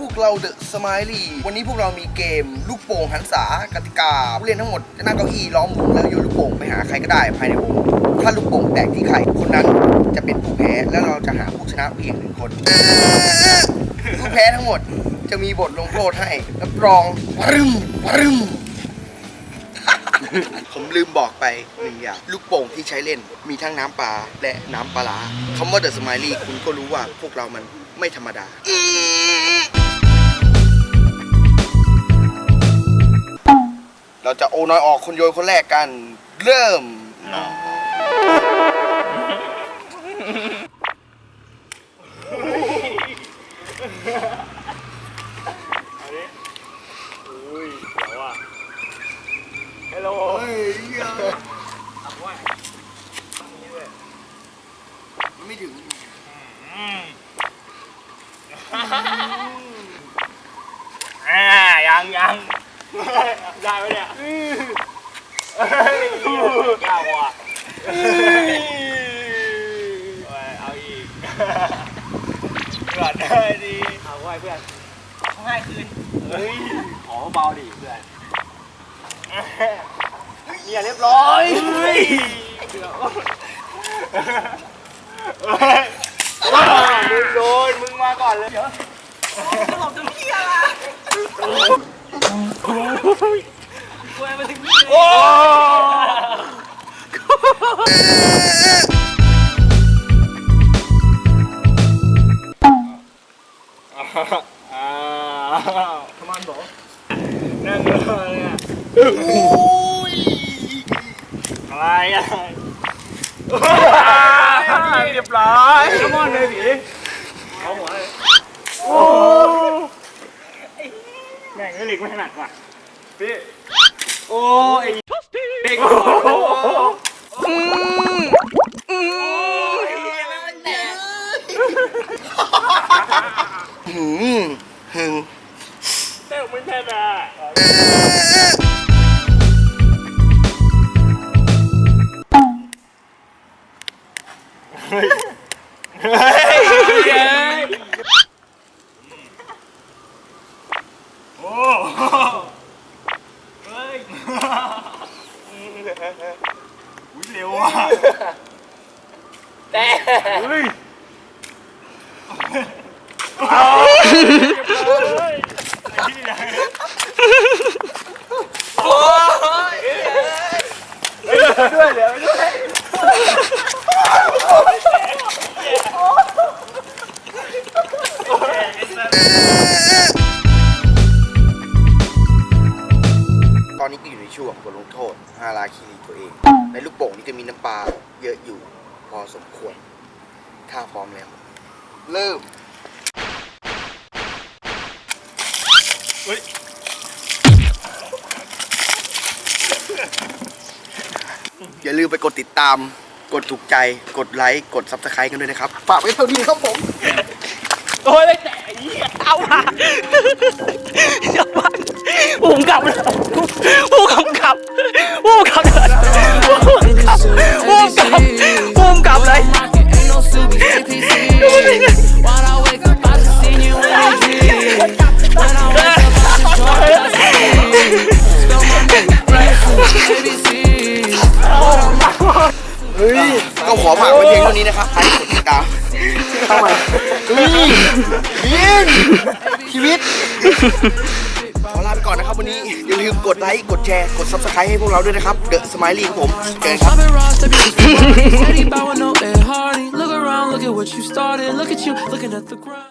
พวกเราเดอะสไมลี่วันนี้พวกเรามีเกม ลูกโป่งหันษากติกา ผู้เล่นทั้งหมดจะนั่งเก้าอี้ล้อมวงแล้วโยนลูกโป่งไปหาใครก็ได้ภายในวงถ้าลูกโป่งแตกที่ใครคนนั้นจะเป็นผู้แพ้แล้วเราจะหาผู้ชนะเพียงหนึ่งคนผู้แพ้ทั้งหมดจะมีบทลงโทษให้รับรองวรึมวรึมผมลืมบอกไปหนึ่งอย่างลูกโป่งที่ใช้เล่นมีทั้งน้ำปลาและน้ำปลาร้าคำว่าเดอะสไมลี่คุณก็รู้ว่าพวกเรามันไม่ธรรมดา เราจะโอน้อยออกคนโยนคนแรกกัน เริ่มอุ้ยเดี๋ยวอะฮัลโหลเฮ้ยเอาไว้ไม่ถึงอืมอ่ายังยัง ได้ไหมเนี่ยเฮ้ยยากว่ะเฮ้ยเอาอีกเพื่อนได้ดีเอาไว้เพื่อนเขาให้คืนเฮ้ยขอเบาดิเพื่อนเนี่ยเรียบร้อยเฮ้ยเดี๋ยวเฮ้ยมึงโดนมึงมาก่อนเลยเดี๋ยวตลบจะพี่อะ นั่งรอเลยอะอะไรอะไรเรียบร้อยขมอนเลยผีเอาหัวเลยโอ้แม่งไม่หลีกไม่ถนัดว่ะพี่โอ้ยเด็กโอ้ยหืมหึงแต่ไม่ถนัด อุ้ยเร็วอะแต่เฮ้ยเอาเฮ้ยไอ้ที่ไหนโอ้ยเฮ้ยด้วยเดี๋ยวด้วย อะอยู่พอสมควร ถ้าพร้อมแล้ว เริ่ม เฮ้ย อย่าลืมไปกดติดตาม กดถูกใจ กดไลค์ กดซับสไครต์กันด้วยนะครับ ฝากไว้เท่านี้ครับผม โอ้ยไม่แต่ไอ้เหี้ยเอาอะเดี๋ยวมันผู้กำกับผู้กำกับผู้กำกับ ก็ขอฝากไว้เพียงเท่านี้นะครับใครกดติดตามเข้ามาเฮ้ยยิงชีวิต ขอลาไปก่อนนะครับวันนี้ อย่าลืมกดไลค์ กดแชร์ กดซับสไครต์ให้พวกเราด้วยนะครับ เดอะสไมลี่ครับผมเจอกันครับ I've been Ross, I've been Steady bowing no Ed Hardy. Look around, look at what you started. Look at you, looking at the ground.